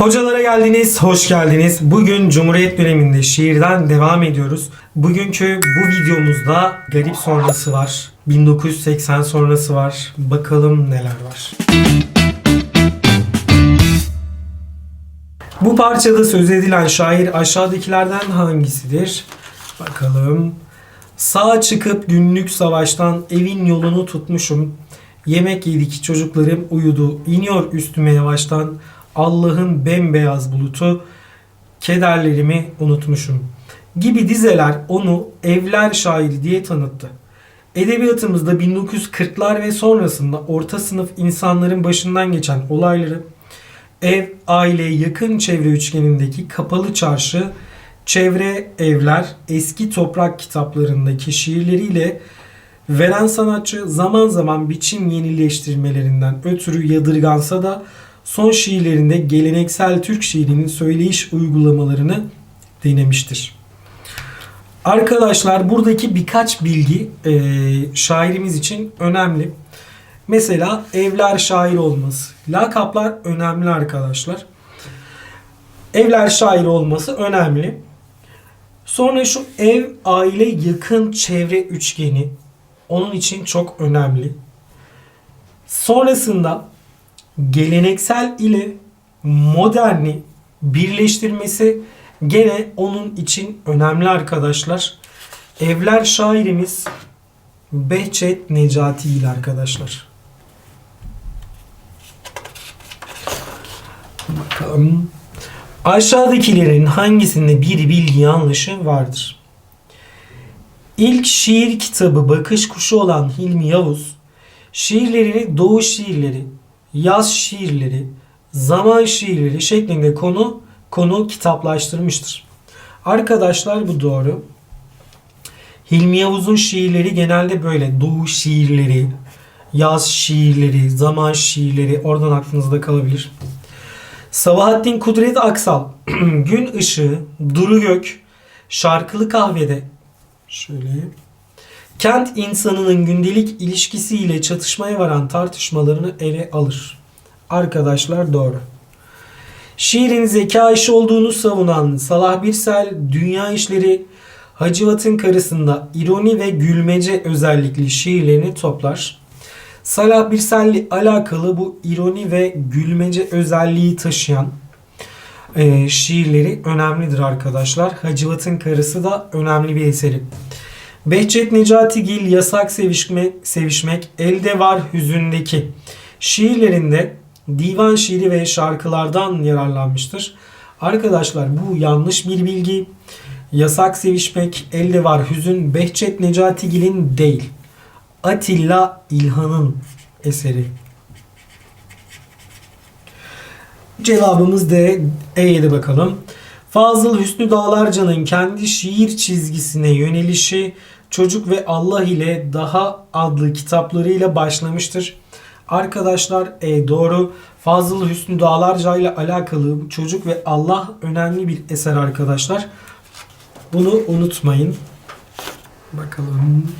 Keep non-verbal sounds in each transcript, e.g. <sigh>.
Hocalara geldiniz, hoş geldiniz. Bugün Cumhuriyet döneminde şiirden devam ediyoruz. Bugünkü bu videomuzda garip sonrası var. 1980 sonrası var. Bakalım neler var. Bu parçada söz edilen şair aşağıdakilerden hangisidir? Bakalım. Sağ çıkıp günlük savaştan evin yolunu tutmuşum. Yemek yedik çocuklarım uyudu. İniyor üstüme yavaştan. Allah'ın bembeyaz bulutu. Kederlerimi unutmuşum. Gibi dizeler onu evler şairi diye tanıttı. Edebiyatımızda 1940'lar ve sonrasında orta sınıf insanların başından geçen olayları ev, aile, yakın çevre üçgenindeki kapalı çarşı, çevre evler, eski toprak kitaplarındaki şiirleriyle veren sanatçı zaman zaman biçim yenileştirmelerinden ötürü yadırgansa da son şiirlerinde geleneksel Türk şiirinin söyleyiş uygulamalarını denemiştir. Arkadaşlar buradaki birkaç bilgi e, şairimiz için önemli. Mesela evler şair olması. Lakaplar önemli arkadaşlar. Evler şair olması önemli. Sonra şu ev, aile, yakın çevre üçgeni onun için çok önemli. Sonrasında geleneksel ile moderni birleştirmesi gene onun için önemli arkadaşlar. Evler şairimiz Behçet Necati ile arkadaşlar. Bakalım. Aşağıdakilerin hangisinde bir bilgi yanlışı vardır? İlk şiir kitabı Bakış Kuşu olan Hilmi Yavuz, şiirlerini Doğu şiirleri, yaz şiirleri, zaman şiirleri şeklinde konu konu kitaplaştırmıştır. Arkadaşlar bu doğru. Hilmi Yavuz'un şiirleri genelde böyle Doğu şiirleri, yaz şiirleri, zaman şiirleri oradan aklınızda kalabilir. Sabahattin Kudret Aksal, <clears throat> Gün Işığı, Duru Gök, Şarkılı Kahvede, şöyle, kent insanının gündelik ilişkisiyle çatışmaya varan tartışmalarını ele alır. Arkadaşlar doğru. Şiirin zeka işi olduğunu savunan Salah Birsel, Dünya İşleri, Hacivat'ın Karısında ironi ve gülmece özellikli şiirlerini toplar. Salah Birsel'le alakalı bu ironi ve gülmece özelliği taşıyan e, şiirleri önemlidir arkadaşlar. Hacivat'ın Karısı da önemli bir eseri. Behçet Necatigil Yasak Sevişmek, Sevişmek Elde Var Hüzündeki şiirlerinde divan şiiri ve şarkılardan yararlanmıştır. Arkadaşlar bu yanlış bir bilgi. Yasak Sevişmek Elde Var Hüzün Behçet Necatigil'in değil. Atilla İlhan'ın eseri. Cevabımız D. E'ye de bakalım. Fazıl Hüsnü Dağlarca'nın kendi şiir çizgisine yönelişi Çocuk ve Allah ile Daha adlı kitaplarıyla başlamıştır. Arkadaşlar e, doğru. Fazıl Hüsnü Dağlarca ile alakalı Çocuk ve Allah önemli bir eser arkadaşlar. Bunu unutmayın. Bakalım.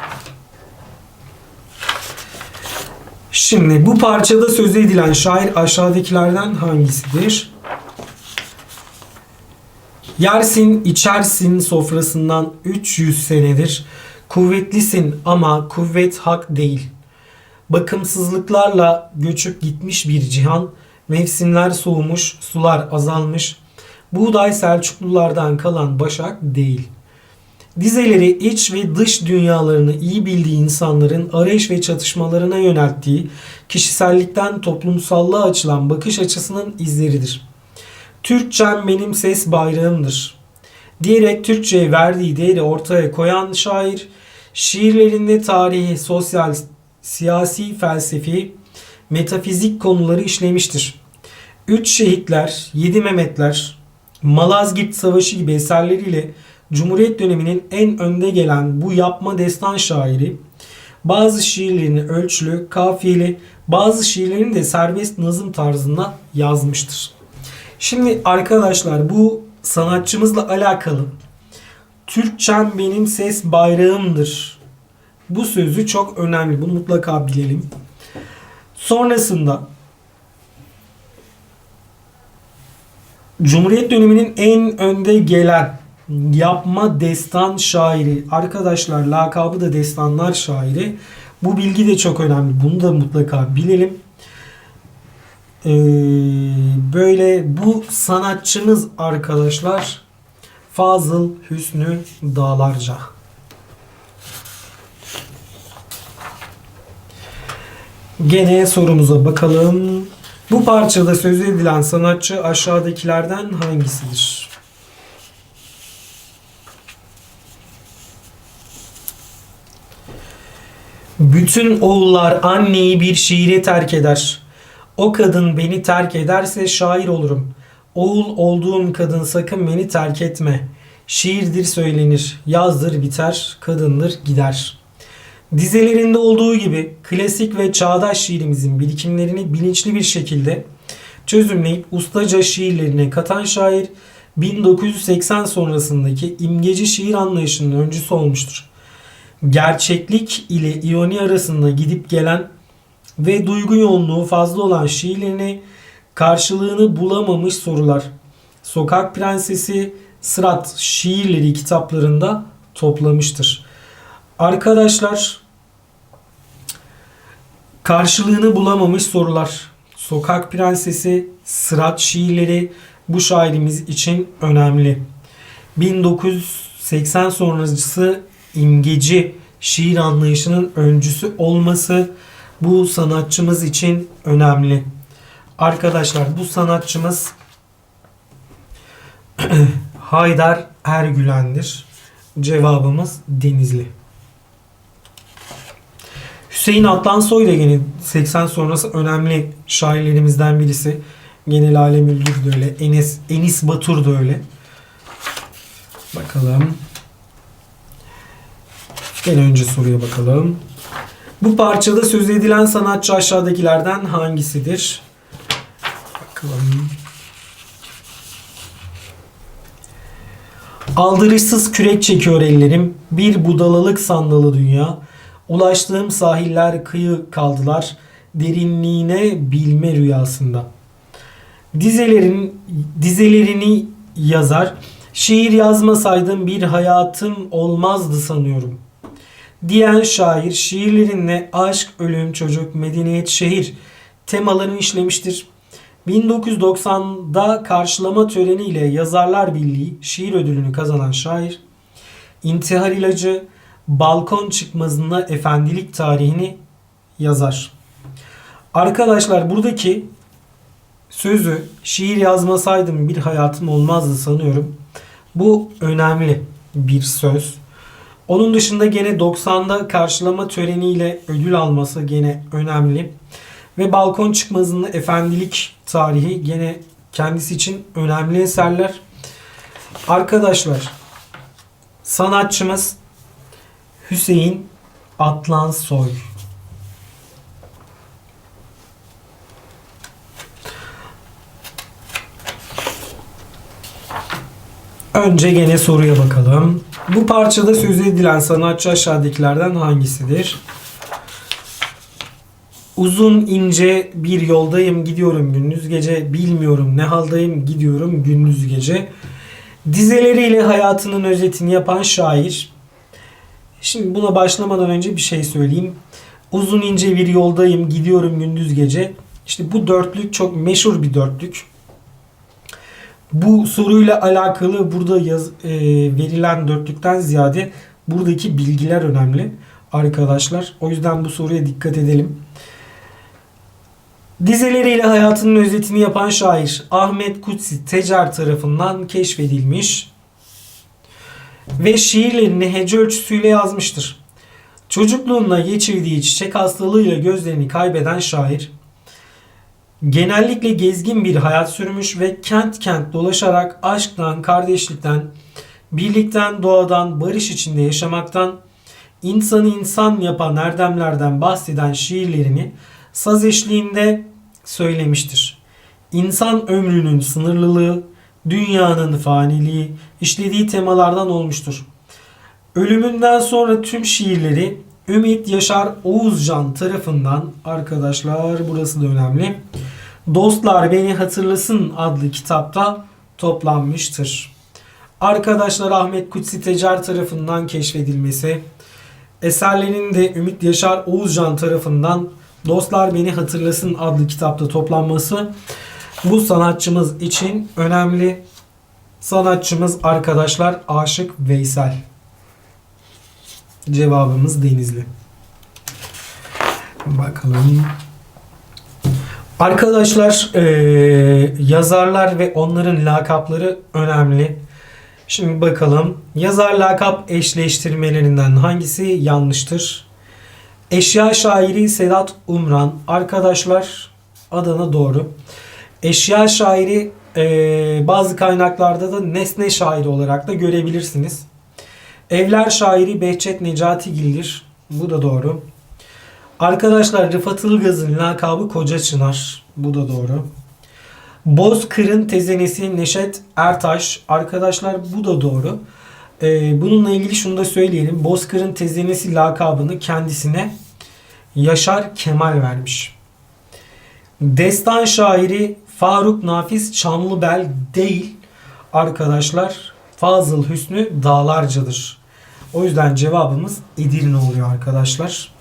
Şimdi bu parçada söz edilen şair aşağıdakilerden hangisidir? Yersin, içersin sofrasından 300 senedir. Kuvvetlisin ama kuvvet hak değil. Bakımsızlıklarla göçüp gitmiş bir cihan. Mevsimler soğumuş, sular azalmış. Buğday Selçuklulardan kalan başak değil. Dizeleri iç ve dış dünyalarını iyi bildiği insanların arayış ve çatışmalarına yönelttiği kişisellikten toplumsallığa açılan bakış açısının izleridir. Türkçem benim ses bayrağımdır. Diyerek Türkçe'ye verdiği değeri ortaya koyan şair, şiirlerinde tarihi, sosyal, siyasi, felsefi, metafizik konuları işlemiştir. Üç Şehitler, Yedi Mehmetler, Malazgirt Savaşı gibi eserleriyle Cumhuriyet döneminin en önde gelen bu yapma destan şairi bazı şiirlerini ölçülü, kafiyeli, bazı şiirlerini de serbest nazım tarzında yazmıştır. Şimdi arkadaşlar bu sanatçımızla alakalı Türkçem benim ses bayrağımdır. Bu sözü çok önemli. Bunu mutlaka bilelim. Sonrasında Cumhuriyet döneminin en önde gelen yapma destan şairi. Arkadaşlar lakabı da destanlar şairi. Bu bilgi de çok önemli. Bunu da mutlaka bilelim. Ee, böyle bu sanatçımız arkadaşlar Fazıl Hüsnü Dağlarca. Gene sorumuza bakalım. Bu parçada söz edilen sanatçı aşağıdakilerden hangisidir? Bütün oğullar anneyi bir şiire terk eder. O kadın beni terk ederse şair olurum. Oğul olduğum kadın sakın beni terk etme. Şiirdir söylenir, yazdır biter, kadındır gider. Dizelerinde olduğu gibi klasik ve çağdaş şiirimizin birikimlerini bilinçli bir şekilde çözümleyip ustaca şiirlerine katan şair 1980 sonrasındaki imgeci şiir anlayışının öncüsü olmuştur. Gerçeklik ile ironi arasında gidip gelen ve duygu yoğunluğu fazla olan şiirlerini karşılığını bulamamış sorular. Sokak Prensesi Sırat şiirleri kitaplarında toplamıştır. Arkadaşlar karşılığını bulamamış sorular. Sokak Prensesi Sırat şiirleri bu şairimiz için önemli. 1980 sonrası imgeci şiir anlayışının öncüsü olması bu sanatçımız için önemli. Arkadaşlar bu sanatçımız <clears throat> Haydar Ergülen'dir. Cevabımız Denizli. Hüseyin Atlansoy da yine 80 sonrası önemli şairlerimizden birisi. Gene Lale Müldür de öyle. Enes, Enis Batur da öyle. Bakalım. En önce soruya bakalım. Bu parçada söz edilen sanatçı aşağıdakilerden hangisidir? Bakalım. Aldırışsız kürek çekiyor ellerim. Bir budalalık sandalı dünya. Ulaştığım sahiller kıyı kaldılar. Derinliğine bilme rüyasında. Dizelerin dizelerini yazar. Şiir yazmasaydım bir hayatım olmazdı sanıyorum. Diyen şair şiirlerinle aşk, ölüm, çocuk, medeniyet, şehir temalarını işlemiştir. 1990'da karşılama töreniyle Yazarlar Birliği şiir ödülünü kazanan şair, İntihar İlacı, Balkon Çıkmazında Efendilik tarihini yazar. Arkadaşlar buradaki sözü şiir yazmasaydım bir hayatım olmazdı sanıyorum. Bu önemli bir söz. Onun dışında gene 90'da karşılama töreniyle ödül alması gene önemli. Ve balkon çıkmazında efendilik tarihi gene kendisi için önemli eserler. Arkadaşlar sanatçımız Hüseyin Atlansoy. Önce gene soruya bakalım. Bu parçada söz edilen sanatçı aşağıdakilerden hangisidir? Uzun ince bir yoldayım gidiyorum gündüz gece bilmiyorum ne haldayım gidiyorum gündüz gece. Dizeleriyle hayatının özetini yapan şair. Şimdi buna başlamadan önce bir şey söyleyeyim. Uzun ince bir yoldayım gidiyorum gündüz gece. İşte bu dörtlük çok meşhur bir dörtlük. Bu soruyla alakalı burada yaz, e, verilen dörtlükten ziyade buradaki bilgiler önemli arkadaşlar. O yüzden bu soruya dikkat edelim. Dizeleriyle hayatının özetini yapan şair Ahmet Kutsi Tecer tarafından keşfedilmiş ve şiirlerini hece ölçüsüyle yazmıştır. Çocukluğunda geçirdiği çiçek hastalığıyla gözlerini kaybeden şair genellikle gezgin bir hayat sürmüş ve kent kent dolaşarak aşktan, kardeşlikten, birlikten, doğadan, barış içinde yaşamaktan, insanı insan yapan erdemlerden bahseden şiirlerini saz eşliğinde söylemiştir. İnsan ömrünün sınırlılığı, dünyanın faniliği işlediği temalardan olmuştur. Ölümünden sonra tüm şiirleri Ümit Yaşar Oğuzcan tarafından arkadaşlar burası da önemli. Dostlar Beni Hatırlasın adlı kitapta toplanmıştır. Arkadaşlar Ahmet Kutsi Tecer tarafından keşfedilmesi, eserlerinin de Ümit Yaşar Oğuzcan tarafından Dostlar Beni Hatırlasın adlı kitapta toplanması bu sanatçımız için önemli. Sanatçımız arkadaşlar Aşık Veysel. Cevabımız Denizli. Bakalım. Arkadaşlar eee, yazarlar ve onların lakapları önemli. Şimdi bakalım. Yazar lakap eşleştirmelerinden hangisi yanlıştır? Eşya şairi Sedat Umran. Arkadaşlar Adana doğru. Eşya şairi eee, bazı kaynaklarda da nesne şairi olarak da görebilirsiniz. Evler şairi Behçet Necatigil'dir. Bu da doğru. Arkadaşlar Rıfat Ilgaz'ın lakabı Koca Çınar. Bu da doğru. Bozkır'ın tezenesi Neşet Ertaş. Arkadaşlar bu da doğru. Ee, bununla ilgili şunu da söyleyelim. Bozkır'ın tezenesi lakabını kendisine Yaşar Kemal vermiş. Destan şairi Faruk Nafiz Çamlıbel değil arkadaşlar. Fazıl Hüsnü Dağlarca'dır. O yüzden cevabımız Edirne oluyor arkadaşlar.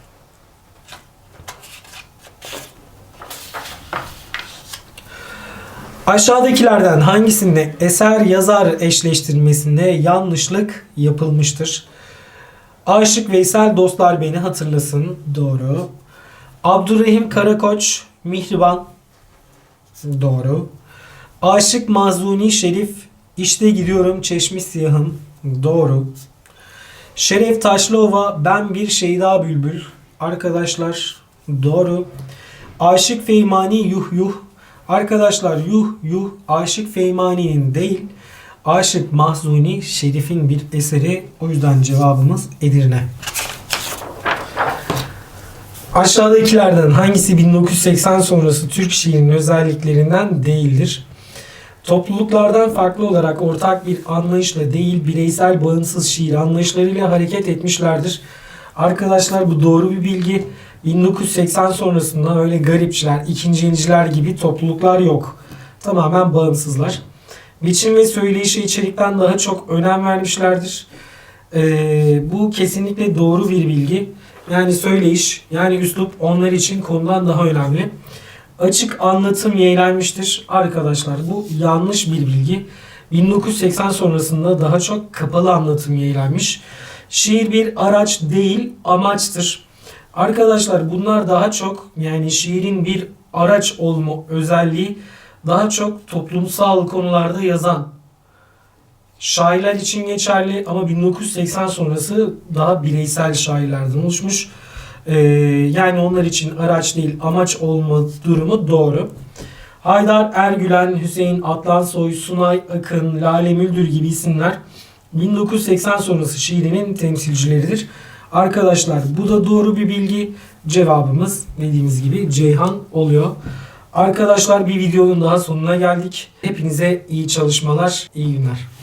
Aşağıdakilerden hangisinde eser yazar eşleştirmesinde yanlışlık yapılmıştır? Aşık Veysel Dostlar Beni Hatırlasın. Doğru. Abdurrahim Karakoç Mihriban. Doğru. Aşık Mazuni Şerif İşte gidiyorum Çeşmi Siyahım. Doğru. Şeref Taşlıova Ben Bir Şeyda Bülbül. Arkadaşlar doğru. Aşık Feymani Yuh Yuh. Arkadaşlar yuh yuh Aşık Feymani'nin değil Aşık Mahzuni Şerif'in bir eseri. O yüzden cevabımız Edirne. Aşağıdakilerden hangisi 1980 sonrası Türk şiirinin özelliklerinden değildir? Topluluklardan farklı olarak ortak bir anlayışla değil bireysel bağımsız şiir anlayışlarıyla hareket etmişlerdir. Arkadaşlar bu doğru bir bilgi. 1980 sonrasında öyle garipçiler, ikinci yenciler gibi topluluklar yok. Tamamen bağımsızlar. Biçim ve söyleyişe içerikten daha çok önem vermişlerdir. Ee, bu kesinlikle doğru bir bilgi. Yani söyleyiş, yani üslup onlar için konudan daha önemli. Açık anlatım yeğlenmiştir. Arkadaşlar bu yanlış bir bilgi. 1980 sonrasında daha çok kapalı anlatım yeğlenmiş. Şiir bir araç değil amaçtır. Arkadaşlar bunlar daha çok yani şiirin bir araç olma özelliği daha çok toplumsal konularda yazan şairler için geçerli ama 1980 sonrası daha bireysel şairlerden oluşmuş. Ee, yani onlar için araç değil amaç olma durumu doğru. Haydar Ergülen, Hüseyin Atlansoy, Sunay Akın, Lale Müldür gibi isimler 1980 sonrası şiirinin temsilcileridir. Arkadaşlar bu da doğru bir bilgi. Cevabımız dediğimiz gibi Ceyhan oluyor. Arkadaşlar bir videonun daha sonuna geldik. Hepinize iyi çalışmalar, iyi günler.